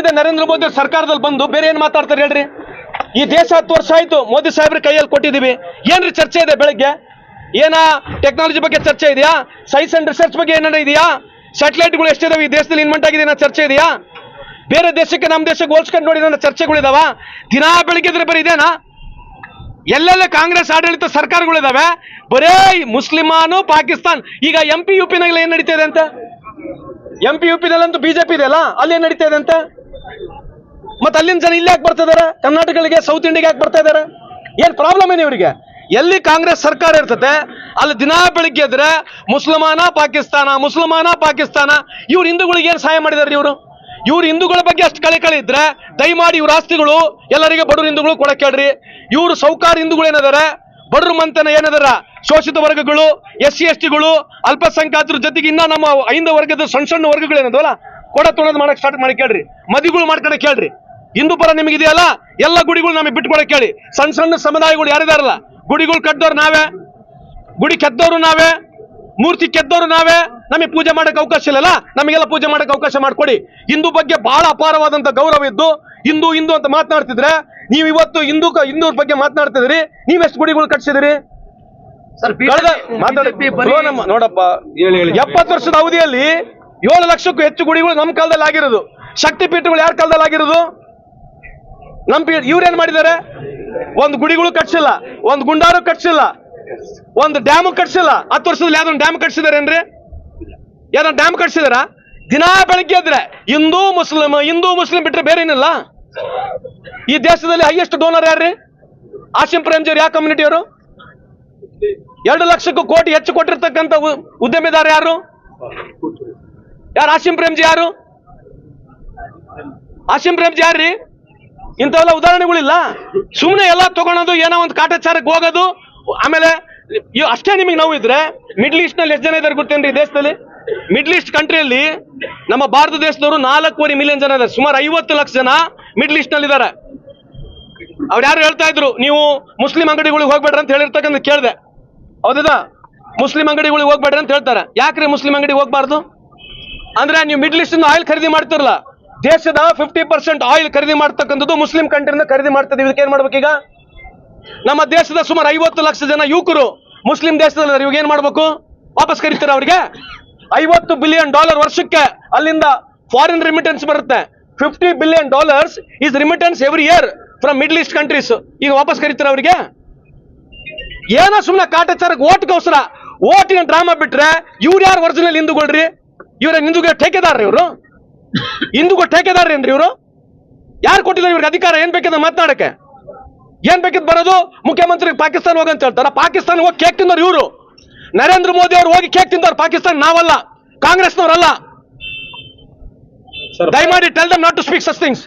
ಇದೆ ನರೇಂದ್ರ ಮೋದಿ ಸರ್ಕಾರದಲ್ಲಿ ಬಂದು ಬೇರೆ ಏನ್ ಮಾತಾಡ್ತಾರೆ ಹೇಳ್ರಿ? ಈ ದೇಶ ಹತ್ತು ವರ್ಷ ಆಯ್ತು ಮೋದಿ ಸಾಹೇಬ್ರ ಕೈಯಲ್ಲಿ ಕೊಟ್ಟಿದೀವಿ ಏನ್ರಿ ಚರ್ಚೆ ಇದೆ ಬೆಳಗ್ಗೆ? ಏನ ಟೆಕ್ನಾಲಜಿ ಬಗ್ಗೆ ಚರ್ಚೆ ಇದೆಯಾ? ಸೈನ್ಸ್ ಅಂಡ್ ರಿಸರ್ಚ್ ಬಗ್ಗೆ ಏನಾರ ಇದೆಯಾ? ಸ್ಯಾಟಲೈಟ್ಗಳು ಎಷ್ಟಿದಾವೆ? ಈ ದೇಶದಲ್ಲಿ ಇನ್ವೆಂಟ್ ಆಗಿದೆ ಅನ್ನೋ ಚರ್ಚೆ ಇದೆಯಾ? ಬೇರೆ ದೇಶಕ್ಕೆ ನಮ್ಮ ದೇಶಕ್ಕೆ ಹೋಲ್ಸ್ಕೊಂಡು ನೋಡಿದ ಚರ್ಚೆಗಳಿದಾವ ದಿನಾ ಬೆಳಗ್ಗೆ ಇದ್ರೆ ಬರೀ ಇದೇನಾ? ಎಲ್ಲೆಲ್ಲ ಕಾಂಗ್ರೆಸ್, ಆಡಳಿತ ಸರ್ಕಾರಗಳಿದಾವೆ ಬರೇ ಮುಸ್ಲಿಮಾನು ಪಾಕಿಸ್ತಾನ್. ಈಗ ಎಂ ಪಿ ಯು ಪಿನಾಗೆಲ್ಲ ಏನ್ ನಡೀತಾ ಇದೆ ಅಂತ? ಎಂ ಪಿ ಯು ಪಿನಲ್ಲಂತೂ ಬಿಜೆಪಿ ಇದೆಯಲ್ಲ ಅಲ್ಲಿ ಏನ್ ನಡೀತಾ ಇದೆ ಅಂತ? ಮತ್ತೆ ಅಲ್ಲಿನ ಜನ ಇಲ್ಲಿ ಯಾಕೆ ಬರ್ತಾ ಇದಾರೆ? ಕರ್ನಾಟಕಗಳಿಗೆ ಸೌತ್ ಇಂಡಿಯಾಗೆ ಯಾಕೆ ಬರ್ತಾ ಇದಾರೆ? ಏನ್ ಪ್ರಾಬ್ಲಮ್ ಏನು ಇವರಿಗೆ? ಎಲ್ಲಿ ಕಾಂಗ್ರೆಸ್ ಸರ್ಕಾರ ಇರ್ತತೆ ಅಲ್ಲಿ ದಿನಾ ಬೆಳಿಗ್ಗೆ ಎದ್ರೆ ಮುಸಲ್ಮಾನ, ಪಾಕಿಸ್ತಾನ ಮುಸಲ್ಮಾನ, ಪಾಕಿಸ್ತಾನ, ಇವ್ರು ಹಿಂದೂಗಳಿಗೆ ಏನ್ ಸಹಾಯ ಮಾಡಿದಾರೆ ಇವರು? ಇವ್ರು ಹಿಂದೂಗಳ ಬಗ್ಗೆ ಅಷ್ಟು ಕಳೆ ಕಳೆ ಇದ್ರೆ ದಯಮಾಡಿ ಇವ್ರ ಆಸ್ತಿಗಳು ಎಲ್ಲರಿಗೆ ಬಡವರು ಹಿಂದೂಗಳು ಕೊಡಕ್ಕೆ ಹೇಳ್ರಿ ಇವ್ರು ಸೌಕಾರ ಹಿಂದೂಗಳು ಏನದಾರೆ? ಬಡರು ಮಂತನ ಏನದಾರ? ಶೋಷಿತ ವರ್ಗಗಳು ಎಸ್ ಸಿ ಎಸ್ ಟಿಗಳು ಅಲ್ಪಸಂಖ್ಯಾತರ ಜೊತೆಗೆ ಇನ್ನ ನಮ್ಮ ಐಂದ ವರ್ಗದ ಸಣ್ಣ ಸಣ್ಣ ವರ್ಗಗಳು ಏನದವಲ್ಲ ಕೊಡ ತೊಳೆದು ಮಾಡಕ್ ಸ್ಟಾರ್ಟ್ ಮಾಡಿ ಕೇಳ್ರಿ. ಮದಿಗಳು ಮಾಡ್ಕೊಂಡು ಕೇಳ್ರಿ. ಹಿಂದೂ ಪರ ನಿಮಗಿದೆಯಲ್ಲ? ಎಲ್ಲ ಗುಡಿಗಳು ನಮಗೆ ಬಿಟ್ಕೊಡಕ್ಕೆ ಹೇಳಿ. ಸಣ್ಣ ಸಣ್ಣ ಸಮುದಾಯಗಳು ಯಾರಿದಾರಲ್ಲ? ಗುಡಿಗಳು ಕಟ್ಟದವ್ರು ನಾವೇ? ಗುಡಿ ಕೆದ್ದವರು ನಾವೇ? ಮೂರ್ತಿ ಕೆದ್ದವರು ನಾವೇ? ನಮಗೆ ಪೂಜೆ ಮಾಡೋಕೆ ಅವಕಾಶ ಇಲ್ಲಲ್ಲ? ನಮಗೆಲ್ಲ ಪೂಜೆ ಮಾಡೋಕೆ ಅವಕಾಶ ಮಾಡಿಕೊಡಿ. ಹಿಂದೂ ಬಗ್ಗೆ ಬಹಳ ಅಪಾರವಾದಂಥ ಗೌರವ ಇದ್ದು ಹಿಂದೂ ಹಿಂದೂ ಅಂತ ಮಾತನಾಡ್ತಿದ್ರೆ ನೀವು ಇವತ್ತು ಹಿಂದೂ ಹಿಂದೂರ ಬಗ್ಗೆ ಮಾತನಾಡ್ತಿದ್ರಿ ನೀವೆಷ್ಟು ಗುಡಿಗಳು ಕಟ್ಸಿದಿರಿ ಸರ್ ಕಳೆದ ಮಾತಾಡಿ. ಬ್ರೋ ನಮ್ಮ ನೋಡಪ್ಪ ಎಪ್ಪತ್ತು ವರ್ಷದ ಅವಧಿಯಲ್ಲಿ ಏಳು ಲಕ್ಷಕ್ಕೂ ಹೆಚ್ಚು ಗುಡಿಗಳು ನಮ್ಮ ಕಾಲದಲ್ಲಿ ಆಗಿರೋದು. ಶಕ್ತಿ ಪೀಠಗಳು ಯಾರ ಕಾಲದಲ್ಲಿ ಆಗಿರೋದು? ನಮ್ಮ ಇವ್ರೇನ್ ಮಾಡಿದ್ದಾರೆ? ಒಂದು ಗುಡಿಗಳು ಕಟ್ಸಿಲ್ಲ, ಒಂದು ಗುಂಡಾರು ಕಟ್ಸಿಲ್ಲ, ಒಂದು ಡ್ಯಾಮು ಕಟ್ಸಿಲ್ಲ. ಹತ್ತು ವರ್ಷದಲ್ಲಿ ಯಾವ್ದೊಂದು ಡ್ಯಾಮ್ ಕಟ್ಸಿದಾರೇನ್ರಿ? ಯಾವ್ದೊಂದು ಡ್ಯಾಮ್ ಕಟ್ಸಿದಾರ? ದಿನಾ ಬೆಳಗ್ಗೆ ಇದ್ರೆ ಹಿಂದೂ ಮುಸ್ಲಿಂ ಹಿಂದೂ ಮುಸ್ಲಿಂ ಬಿಟ್ರೆ ಬೇರೆ ಏನಿಲ್ಲ ಈ ದೇಶದಲ್ಲಿ ಹೈಯೆಸ್ಟ್ ಡೋನರ್ ಯಾರ್ರಿ? ಆಶಿಂ ಪ್ರೇಮ್ಜಿಯವ್ರು ಯಾವ ಕಮ್ಯುನಿಟಿಯವರು ಎರಡು ಲಕ್ಷಕ್ಕೂ ಕೋಟಿ ಹೆಚ್ಚು ಕೊಟ್ಟಿರ್ತಕ್ಕಂಥ ಉದ್ಯಮಿದಾರ ಯಾರು? ಯಾರು ಆಶಿಂ ಪ್ರೇಮ್ಜಿ ಯಾರು? ಆಶಿಂ ಪ್ರೇಮ್ಜಿ ಯಾರ್ರಿ? ಇಂಥವೆಲ್ಲ ಉದಾಹರಣೆಗಳಿಲ್ಲ. ಸುಮ್ಮನೆ ಎಲ್ಲ ತಗೊಳೋದು, ಏನೋ ಒಂದು ಕಾಟಾಚಾರಕ್ಕೆ ಹೋಗೋದು, ಆಮೇಲೆ ಅಷ್ಟೇ ನಿಮಗೆ ನೋವು ಇದ್ರೆ ಮಿಡ್ಲ್ ಈಸ್ಟ್ನಲ್ಲಿ ಎಷ್ಟು ಜನ ಇದ್ದಾರೆ ಗೊತ್ತೇನ್ರಿ ದೇಶದಲ್ಲಿ? ಮಿಡ್ಲ್ ಈಸ್ಟ್ ಕಂಟ್ರಿಯಲ್ಲಿ ನಮ್ಮ ಭಾರತ ದೇಶದವರು ನಾಲ್ಕೂವರೆ ಮಿಲಿಯನ್ ಜನ ಇದ್ದಾರೆ. ಸುಮಾರು ಐವತ್ತು ಲಕ್ಷ ಜನ ಮಿಡ್ಲ್ ಈಸ್ಟ್ನಲ್ಲಿ ಇದ್ದಾರೆ. ಅವ್ರು ಯಾರು ಹೇಳ್ತಾ ಇದ್ರು, ನೀವು ಮುಸ್ಲಿಂ ಅಂಗಡಿಗಳಿಗೆ ಹೋಗ್ಬೇಡ್ರಿ ಅಂತ ಹೇಳಿರ್ತಕ್ಕಂಥ ಕೇಳಿದೆ. ಹೌದಾ? ಮುಸ್ಲಿಂ ಅಂಗಡಿಗಳಿಗೆ ಹೋಗ್ಬೇಡ್ರಿ ಅಂತ ಹೇಳ್ತಾರೆ. ಯಾಕ್ರಿ ಮುಸ್ಲಿಂ ಅಂಗಡಿಗೆ ಹೋಗ್ಬಾರ್ದು? ಅಂದ್ರೆ ನೀವು ಮಿಡ್ಲ್ ಈಸ್ಟ್ ಆಯಿಲ್ ಖರೀದಿ ಮಾಡ್ತಿರಲ್ಲ. ದೇಶದ ಫಿಫ್ಟಿ ಪರ್ಸೆಂಟ್ ಆಯಿಲ್ ಖರೀದಿ ಮಾಡ್ತಕ್ಕಂಥದ್ದು ಮುಸ್ಲಿಂ ಕಂಟ್ರಿಯಿಂದ ಖರೀದಿ ಮಾಡ್ತದೆ ಇದಕ್ಕೆ ಏನ್ ಮಾಡ್ಬೇಕೀಗ ನಮ್ಮ ದೇಶದ ಸುಮಾರು ಐವತ್ತು ಲಕ್ಷ ಜನ ಯುವಕರು ಮುಸ್ಲಿಂ ದೇಶದಲ್ಲಿ ಇವಾಗ ಏನ್ ಮಾಡ್ಬೇಕು? ವಾಪಸ್ ಕರೀತಾರೆ ಅವರಿಗೆ? ಐವತ್ತು ಬಿಲಿಯನ್ ಡಾಲರ್ ವರ್ಷಕ್ಕೆ ಅಲ್ಲಿಂದ ಫಾರಿನ್ ರಿಮಿಟೆನ್ಸ್ ಬರುತ್ತೆ. Fifty billion dollars is remittance every year from middle east countries ಈಗ ವಾಪಸ್ ಕರೀತಾರೆ ಅವರಿಗೆ? ಏನೋ ಸುಮ್ಮನೆ ಕಾಟಾಚಾರಕ್ಕೆ ಓಟ್ಗೋಸ್ಕರ ಓಟಿನ ಡ್ರಾಮಾ ಬಿಟ್ರೆ ಇವ್ರು ಯಾರು ಒರಿಜಿನಲ್ ಹಿಂದೂಗಳ್ರಿ? ಇವ್ರ ಹಿಂದೂಗಳ ಠೇಕೆದಾರ್ರಿ ಇವರು. ಹಿಂದೂಗಳು ಠೇಕೆದಾರ್ರಿ ಏನ್ರಿ ಇವರು? ಯಾರು ಕೊಟ್ಟಿದ್ದಾರೆ ಇವ್ರಿಗೆ ಅಧಿಕಾರ? ಏನ್ ಬೇಕಿದ್ರೆ ಮಾತನಾಡಕ್ಕೆ? ಏನ್ ಬೇಕಿದ್ ಬರೋದು? ಮುಖ್ಯಮಂತ್ರಿ ಪಾಕಿಸ್ತಾನ ಹೋಗಂತ ಹೇಳ್ತಾರ. ಪಾಕಿಸ್ತಾನ ಹೋಗಿ ಕೇಕ್ ತಿಂದವ್ರು ಇವರು. ನರೇಂದ್ರ ಮೋದಿ ಅವರು ಹೋಗಿ ಕೇಕ್ ತಿಂದವ್ರು ಪಾಕಿಸ್ತಾನ ನಾವಲ್ಲ. ಕಾಂಗ್ರೆಸ್ನವರಲ್ಲ. ದಯಮಾಡಿ tell them not to speak such things